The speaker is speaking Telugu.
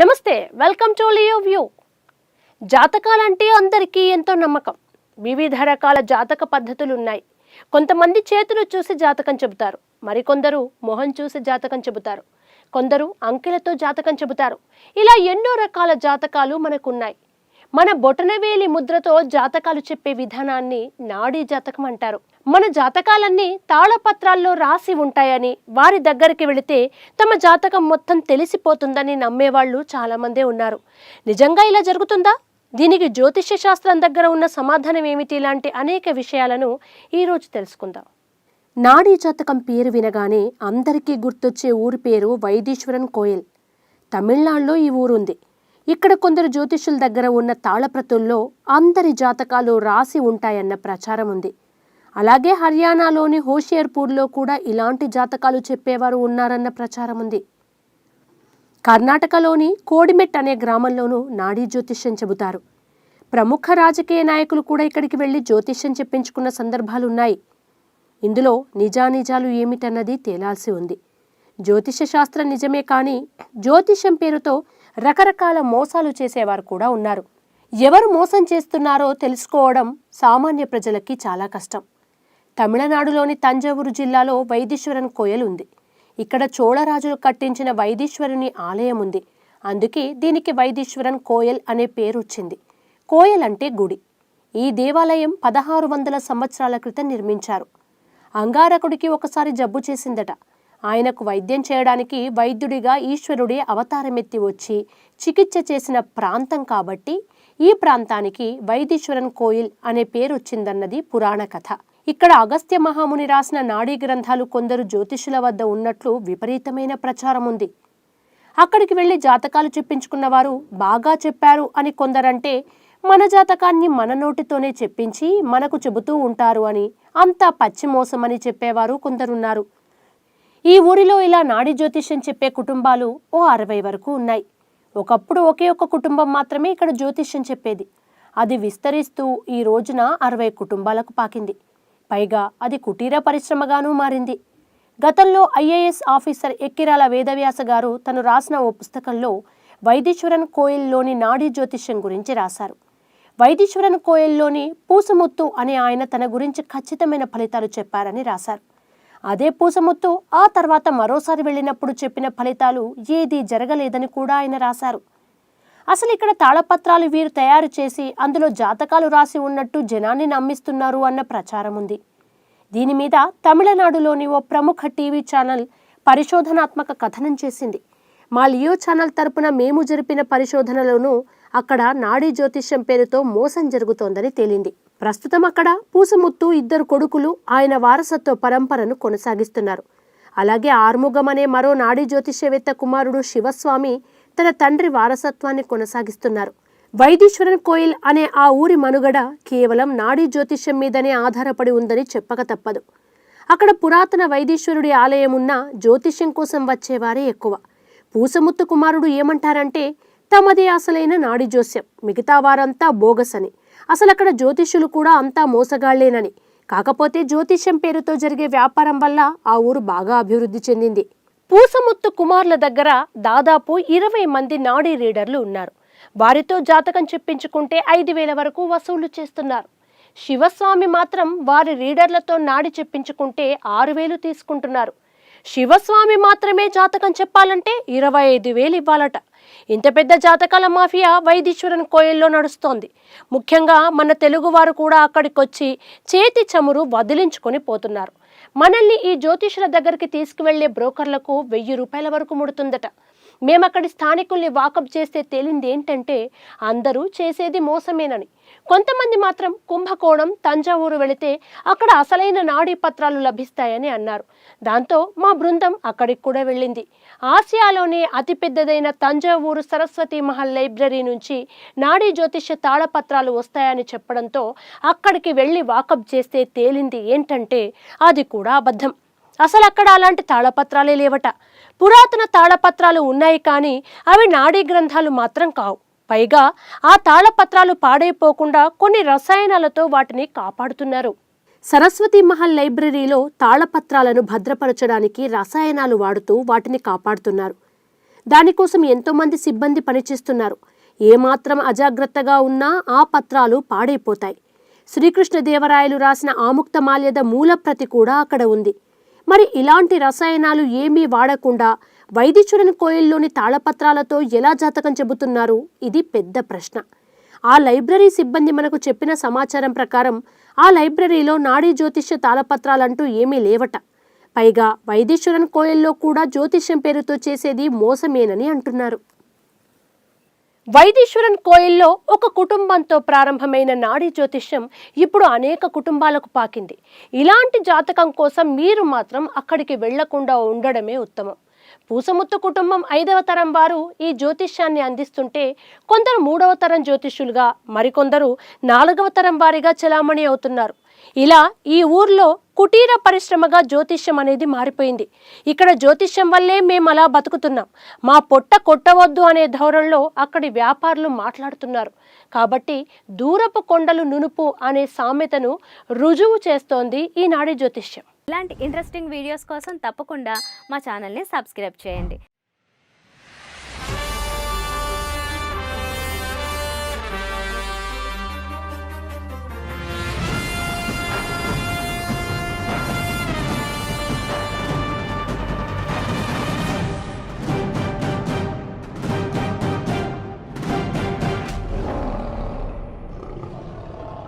నమస్తే వెల్కమ్ టు లియో వ్యూ. జాతకాలంటే అందరికీ ఎంతో నమ్మకం. వివిధ రకాల జాతక పద్ధతులు ఉన్నాయి కొంతమంది చేతులు చూసి జాతకం చెబుతారు. మరికొందరు మొహం చూసి జాతకం చెబుతారు. కొందరు అంకెలతో జాతకం చెబుతారు. ఇలా ఎన్నో రకాల జాతకాలు మనకున్నాయి. మన బొటనవేలి ముద్రతో జాతకాలు చెప్పే విధానాన్ని నాడీ జాతకం అంటారు. మన జాతకాలన్నీ తాళపత్రాల్లో రాసి ఉంటాయని వారి దగ్గరికి వెళితే తమ జాతకం మొత్తం తెలిసిపోతుందని నమ్మేవాళ్ళు చాలామందే ఉన్నారు. నిజంగా ఇలా జరుగుతుందా? దీనికి జ్యోతిష్య శాస్త్రం దగ్గర ఉన్న సమాధానం ఏమిటి? ఇలాంటి అనేక విషయాలను ఈరోజు తెలుసుకుందాం. నాడీ జాతకం పేరు వినగానే అందరికీ గుర్తొచ్చే ఊరి పేరు వైదీశ్వరన్ కోయల్. తమిళనాడులో ఈ ఊరుంది. ఇక్కడ కొందరు జ్యోతిష్యుల దగ్గర ఉన్న తాళప్రతుల్లో అందరి జాతకాలు రాసి ఉంటాయన్న ప్రచారం ఉంది. అలాగే హర్యానాలోని హోషియర్పూర్లో కూడా ఇలాంటి జాతకాలు చెప్పేవారు ఉన్నారన్న ప్రచారం ఉంది. కర్ణాటకలోని కోడిమెట్ అనే గ్రామంలోనూ నాడీ జ్యోతిష్యం చెబుతారు. ప్రముఖ రాజకీయ నాయకులు కూడా ఇక్కడికి వెళ్ళి జ్యోతిష్యం చెప్పించుకున్న సందర్భాలున్నాయి. ఇందులో నిజానిజాలు ఏమిటన్నది తేలాల్సి ఉంది. జ్యోతిష శాస్త్రం నిజమే కానీ జ్యోతిష్యం పేరుతో రకరకాల మోసాలు చేసేవారు కూడా ఉన్నారు. ఎవరు మోసం చేస్తున్నారో తెలుసుకోవడం సామాన్య ప్రజలకి చాలా కష్టం. తమిళనాడులోని తంజావూరు జిల్లాలో వైదీశ్వరన్ కోయల్ ఉంది ఇక్కడ చోళరాజులు కట్టించిన వైదీశ్వరుని ఆలయం ఉంది అందుకే దీనికి వైదీశ్వరన్ కోయల్ అనే పేరు వచ్చింది కోయల్ అంటే గుడి. ఈ దేవాలయం పదహారు వందల సంవత్సరాల క్రితం నిర్మించారు. అంగారకుడికి ఒకసారి జబ్బు చేసిందట. ఆయనకు వైద్యం చేయడానికి వైద్యుడిగా ఈశ్వరుడే అవతారమెత్తి వచ్చి చికిత్స చేసిన ప్రాంతం కాబట్టి ఈ ప్రాంతానికి వైదీశ్వరన్ కోయిల్ అనే పేరు వచ్చిందన్నది పురాణ కథ. ఇక్కడ అగస్త్య మహాముని రాసిన నాడీ గ్రంథాలు కొందరు జ్యోతిషుల వద్ద ఉన్నట్లు విపరీతమైన ప్రచారం ఉంది. అక్కడికి వెళ్ళి జాతకాలు చెప్పించుకున్న వారు బాగా చెప్పారు అని కొందరంటే మన జాతకాన్ని మన నోటితోనే చెప్పించి మనకు చెబుతూ ఉంటారు అని అంతా పచ్చిమోసమని చెప్పేవారు కొందరున్నారు. ఈ ఊరిలో ఇలా నాడీ జ్యోతిష్యం చెప్పే కుటుంబాలు ఓ అరవై వరకు ఉన్నాయి. ఒకప్పుడు ఒకే ఒక కుటుంబం మాత్రమే ఇక్కడ జ్యోతిష్యం చెప్పేది. అది విస్తరిస్తూ ఈ రోజున అరవై కుటుంబాలకు పాకింది. పైగా అది కుటీర పరిశ్రమగానూ మారింది. గతంలో ఐఏఎస్ ఆఫీసర్ ఎక్కిరాల వేదవ్యాస గారు తను రాసిన ఓ పుస్తకంలో వైదీశ్వరన్ కోయిల్లోని నాడీ జ్యోతిష్యం గురించి రాశారు. వైదీశ్వరన్ కోయిల్లోని పూసముత్తు అనే ఆయన తన గురించి ఖచ్చితమైన ఫలితాలు చెప్పారని రాశారు. అదే పూసముత్తు ఆ తర్వాత మరోసారి వెళ్ళినప్పుడు చెప్పిన ఫలితాలు ఏదీ జరగలేదని కూడా ఆయన రాశారు. అసలు ఇక్కడ తాళపత్రాలు వీరు తయారు చేసి అందులో జాతకాలు రాసి ఉన్నట్టు జనాన్ని నమ్మిస్తున్నారు అన్న ప్రచారం ఉంది. దీని మీద తమిళనాడులోని ఓ ప్రముఖ టీవీ ఛానల్ పరిశోధనాత్మక కథనం చేసింది. మా లియో ఛానల్ తరపున మేము జరిపిన పరిశోధనలోనూ అక్కడ నాడీ జ్యోతిష్యం పేరుతో మోసం జరుగుతోందని తేలింది. ప్రస్తుతం అక్కడ పూసముత్తు ఇద్దరు కొడుకులు ఆయన వారసత్వ పరంపరను కొనసాగిస్తున్నారు. అలాగే ఆర్ముగం అనే మరో నాడీ జ్యోతిష్యవేత్త కుమారుడు శివస్వామి తన తండ్రి వారసత్వాన్ని కొనసాగిస్తున్నారు. వైదీశ్వరన్ కోయిల్ అనే ఆ ఊరి మనుగడ కేవలం నాడీ జ్యోతిష్యం మీదనే ఆధారపడి ఉందని చెప్పక తప్పదు. అక్కడ పురాతన వైదీశ్వరుడి ఆలయం ఉన్న జ్యోతిష్యం కోసం వచ్చేవారే ఎక్కువ. పూసముత్తు కుమారుడు ఏమంటారంటే తమదే అసలైన నాడి జోస్యం మిగతా వారంతా బోగస్ అని అసలు అక్కడ జ్యోతిష్యులు కూడా అంతా మోసగాళ్ళేనని. కాకపోతే జ్యోతిష్యం పేరుతో జరిగే వ్యాపారం వల్ల ఆ ఊరు బాగా అభివృద్ధి చెందింది. పూసముత్తు కుమార్ల దగ్గర దాదాపు ఇరవై మంది నాడీ రీడర్లు ఉన్నారు. వారితో జాతకం చెప్పించుకుంటే ఐదు వేల వరకు వసూలు చేస్తున్నారు. శివస్వామి మాత్రం వారి రీడర్లతో నాడి చెప్పించుకుంటే ఆరు వేలు తీసుకుంటున్నారు. శివస్వామి మాత్రమే జాతకం చెప్పాలంటే ఇరవై ఐదు వేలు ఇవ్వాలట. ఇంత పెద్ద జాతకాల మాఫియా వైదీశ్వరన్ కోయిల్లో నడుస్తోంది. ముఖ్యంగా మన తెలుగువారు కూడా అక్కడికొచ్చి చేతి చమురు వదిలించుకొని పోతున్నారు. మనల్ని ఈ జ్యోతిషుల దగ్గరికి తీసుకువెళ్ళే బ్రోకర్లకు వెయ్యి రూపాయల వరకు ముడుతుందట. మేము అక్కడి స్థానికుల్ని వాకప్ చేస్తే తేలింది ఏంటంటే అందరూ చేసేది మోసమేనని. కొంతమంది మాత్రం కుంభకోణం తంజావూరు వెళితే అక్కడ అసలైన నాడీ పత్రాలు లభిస్తాయని అన్నారు. దాంతో మా బృందం అక్కడికి కూడా వెళ్ళింది. ఆసియాలోనే అతిపెద్దదైన తంజావూరు సరస్వతి మహల్ లైబ్రరీ నుంచి నాడీ జ్యోతిష్య తాళపత్రాలు వస్తాయని చెప్పడంతో అక్కడికి వెళ్ళి వాకప్ చేస్తే తేలింది ఏంటంటే అది కూడా అబద్ధం. అసలు అక్కడ అలాంటి తాళపత్రాలే లేవట. పురాతన తాళపత్రాలు ఉన్నాయి కానీ అవి నాడీ గ్రంథాలు మాత్రం కావు. పైగా ఆ తాళపత్రాలు పాడైపోకుండా కొన్ని రసాయనాలతో వాటిని కాపాడుతున్నారు. సరస్వతి మహల్ లైబ్రరీలో తాళపత్రాలను భద్రపరచడానికి రసాయనాలు వాడుతూ వాటిని కాపాడుతున్నారు. దానికోసం ఎంతోమంది సిబ్బంది పనిచేస్తున్నారు. ఏమాత్రం అజాగ్రత్తగా ఉన్నా ఆ పత్రాలు పాడైపోతాయి. శ్రీకృష్ణదేవరాయలు రాసిన ఆముక్తమాల్యద మూల ప్రతి కూడా అక్కడ ఉంది. మరి ఇలాంటి రసాయనాలు ఏమీ వాడకుండా వైదిచురన్ కోయిల్లోని తాళపత్రాలతో ఎలా జాతకం చెబుతున్నారు? ఇది పెద్ద ప్రశ్న. ఆ లైబ్రరీ సిబ్బంది మనకు చెప్పిన సమాచారం ప్రకారం ఆ లైబ్రరీలో నాడీ జ్యోతిష్య తాళపత్రాలంటూ ఏమీ లేవట. పైగా వైదీశ్వరన్ కోయల్లో కూడా జ్యోతిష్యం పేరుతో చేసేది మోసమేనని అంటున్నారు. వైదీశ్వరన్ కోయిల్లో ఒక కుటుంబంతో ప్రారంభమైన నాడీ జ్యోతిష్యం ఇప్పుడు అనేక కుటుంబాలకు పాకింది. ఇలాంటి జాతకం కోసం మీరు మాత్రం అక్కడికి వెళ్ళకుండా ఉండడమే ఉత్తమం. పూసముత్తు కుటుంబం ఐదవ తరం వారు ఈ జ్యోతిష్యాన్ని అందిస్తుంటే కొందరు మూడవ తరం జ్యోతిష్యులుగా మరికొందరు నాలుగవ తరం వారిగా చెలామణి అవుతున్నారు. ఇలా ఈ ఊర్లో కుటీర పరిశ్రమగా జ్యోతిష్యం అనేది మారిపోయింది. ఇక్కడ జ్యోతిష్యం వల్లే మేము అలా బతుకుతున్నాం. మా పొట్ట కొట్టవద్దు అనే ధోరణిలో అక్కడి వ్యాపారులు మాట్లాడుతున్నారు. కాబట్టి దూరపు కొండలు నునుపు అనే సామెతను రుజువు చేస్తోంది ఈనాడి జ్యోతిష్యం. ఇలాంటి ఇంట్రెస్టింగ్ వీడియోస్ కోసం తప్పకుండా మా ఛానల్ని సబ్స్క్రైబ్ చేయండి.